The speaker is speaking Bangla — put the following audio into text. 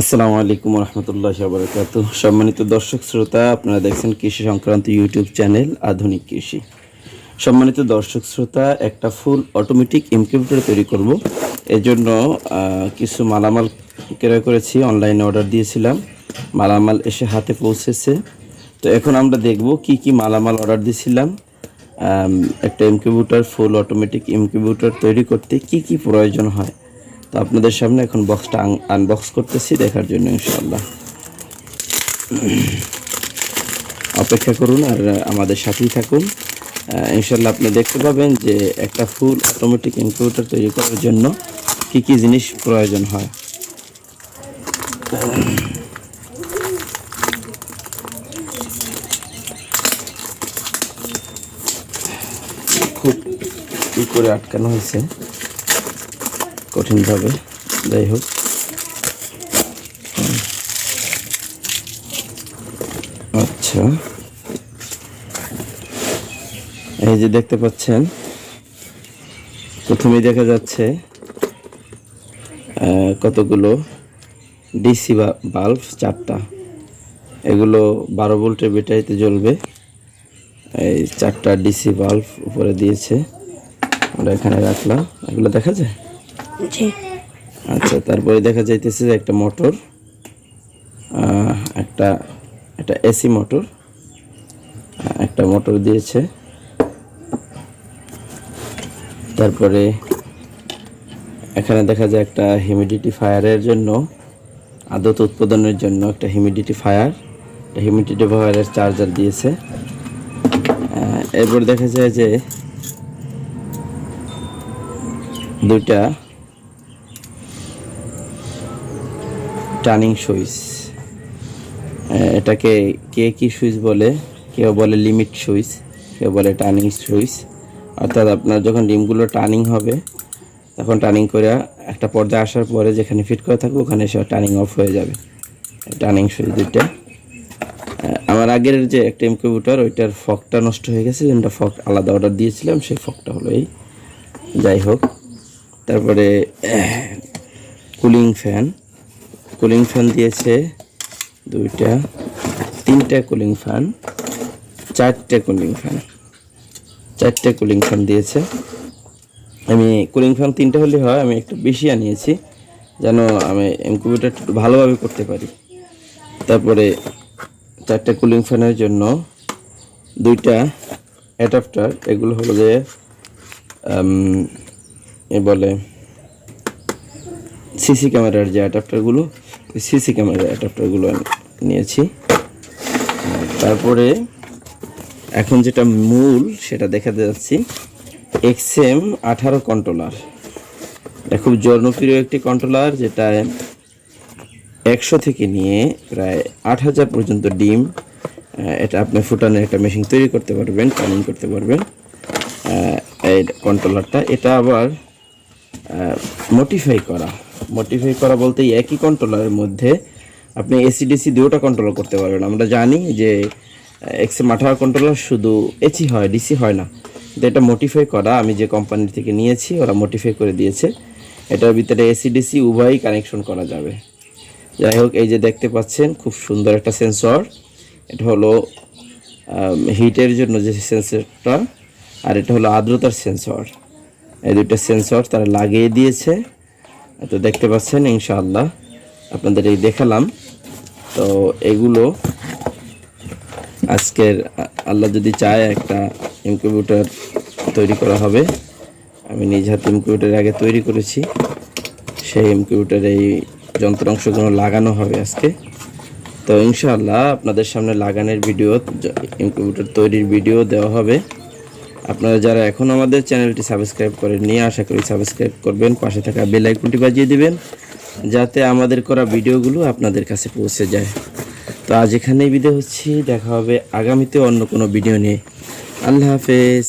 আসসালামু আলাইকুম রহমতুল্লাহ বরকাত সম্মানিত দর্শক শ্রোতা, আপনারা দেখছেন কৃষি সংক্রান্ত ইউটিউব চ্যানেল আধুনিক কৃষি। সম্মানিত দর্শক শ্রোতা, একটা ফুল অটোমেটিক ইনকিউবেটর তৈরি করব। এজন্য কিছু মালামাল ক্রয় করেছি, অনলাইনে অর্ডার দিয়েছিলাম। মালামাল এসে হাতে পৌঁছেছে। তো এখন আমরা দেখব কি কি মালামাল অর্ডার দিয়েছিলাম। একটা ইনকিউবেটর, ফুল অটোমেটিক ইনকিউবেটর তৈরি করতে কি কি প্রয়োজন হয়। তো আপনাদের সামনে এখন বক্সটা আনবক্স করতেছি দেখার জন্য ইনশাল্লাহ অপেক্ষা করুন আর আমাদের সাথেই থাকুন। ইনশাল্লাহ আপনি দেখতে পাবেন যে একটা ফুল অটোমেটিক ইনকিউবেটর তৈরি করার জন্য কি কি জিনিস প্রয়োজন হয়। খুব ই করে আটকানো হয়েছে। কঠিনভাবে। যাই হোক। আচ্ছা। এই যে দেখতে পাচ্ছেন, প্রথমেই দেখা যাচ্ছে কতগুলো ডিসি বাল্ব, চারটা। এগুলো বারো ভোল্টের ব্যাটারিতে জ্বলবে। এই চারটা ডিসি বাল্ব উপরে দিয়েছে। আমরা এখানে রাখলাম। এগুলো দেখা যায়? আচ্ছা তারপরে দেখা যাইতেছে যে একটা মোটর একটা একটা এসি মোটর একটা মোটর দিয়েছে। তারপরে এখানে দেখা যায় একটা হিউমিডিটি ফায়ারের জন্য, আদত উৎপাদনের জন্য একটা হিউমিডিটি ফায়ার, একটা হিউমিডিটি ফায়ারের চার্জার দিয়েছে। এরপর দেখা যায় যে দুইটা টার্নিং সুইচ। এটাকে কে কি সুইচ বলে? কেউ বলে লিমিট সুইচ, কেউ বলে টার্নিং সুইচ। অর্থাৎ আপনার যখন ডিমগুলো টার্নিং হবে, তখন টার্নিং করে একটা পর্যায়ে আসার পরে যেখানে ফিট করে থাকবে, ওখানে সে টার্নিং অফ হয়ে যাবে, টার্নিং সুইচ দুইটা। আমার আগের যে একটা ইনকিউবেটর, ওইটার ফকটা নষ্ট হয়ে গেছে যেটা ফক আলাদা অর্ডার দিয়েছিলাম, সেই ফকটা হলো এই। যাই হোক, তারপরে কুলিং ফ্যান। কুলিং ফ্যান দিয়েছে, দুইটা, তিনটা কুলিং ফ্যান চারটে কুলিং ফ্যান চারটে কুলিং ফ্যান দিয়েছে। আমি কুলিং ফ্যান তিনটে হলে হয়, আমি একটু বেশি আনিয়েছি, যেন আমি ইনকিউবেটর ভালোভাবে করতে পারি। তারপরে চারটে কুলিং ফ্যানের জন্য দুইটা অ্যাডাপ্টার এগুলো হলো যে এ বলে সিসি ক্যামেরার যে অ্যাডাপ্টারগুলো সিসি ক্যামেরার অ্যাডাপ্টারগুলো নিয়েছি। তারপরে এখন যেটা মূল সেটা দেখা যাচ্ছি, এক্সএম আঠারো কন্ট্রোলার এটা খুব জনপ্রিয় একটি কন্ট্রোলার যেটা একশো থেকে নিয়ে প্রায় আট হাজার পর্যন্ত ডিম এটা আপনি ফুটানোর একটা মেশিন তৈরি করতে পারবেন টার্নিং করতে পারবেন এই কন্ট্রোলারটা এটা আবার মডিফাই করা। মডিফাই করা বলতে একই কন্ট্রোলারের মধ্যে আপনি এসিডিসি দুটোটা কন্ট্রোল করতে পারবেন। আমরা জানি যে এক্সএম আঠারো কন্ট্রোলার শুধু এসি হয় ডিসি হয় না। কিন্তু এটা মডিফাই করা আমি যে কোম্পানি থেকে নিয়েছি, ওরা মডিফাই করে দিয়েছে। এটার ভিতরে এসিডিসি উভয়ই কানেকশন করা যাবে। যাই হোক, এই যে দেখতে পাচ্ছেন, খুব সুন্দর একটা সেন্সর এটা হলো হিটের জন্য যে সেন্সরটা আর এটা হলো আর্দ্রতার সেন্সর এই দুটো সেন্সর তারা লাগিয়ে দিয়েছে। তো দেখতে পাচ্ছেন, ইনশাআল্লাহ আপনাদের এই দেখালাম। তো এগুলো আজকের, আল্লাহ যদি চায় একটা ইনকিউবেটর তৈরি করা হবে। আমি নিজ হাতে ইনকিউবেটর আগে তৈরি করেছি। সেই ইনকিউবেটর এই যন্ত্রাংশগুলো লাগানো হবে আজকে। তো ইনশাআল্লাহ আপনাদের সামনে লাগানোর ভিডিও ইনকিউবেটর তৈরির ভিডিও দেওয়া হবে। আপনারা যারা এখন আমাদের চ্যানেলটি সাবস্ক্রাইব করেন নিয়ে আশা করি সাবস্ক্রাইব করবেন, পাশে থাকা বেল আইকনটি বাজিয়ে দিবেন, যাতে আমাদের করা ভিডিওগুলো আপনাদের কাছে পৌঁছে যায়। তো আজ এখানেই বিদায় হচ্ছি, দেখা হবে আগামীতে অন্য কোনো ভিডিও নিয়ে। আল্লাহ হাফেজ।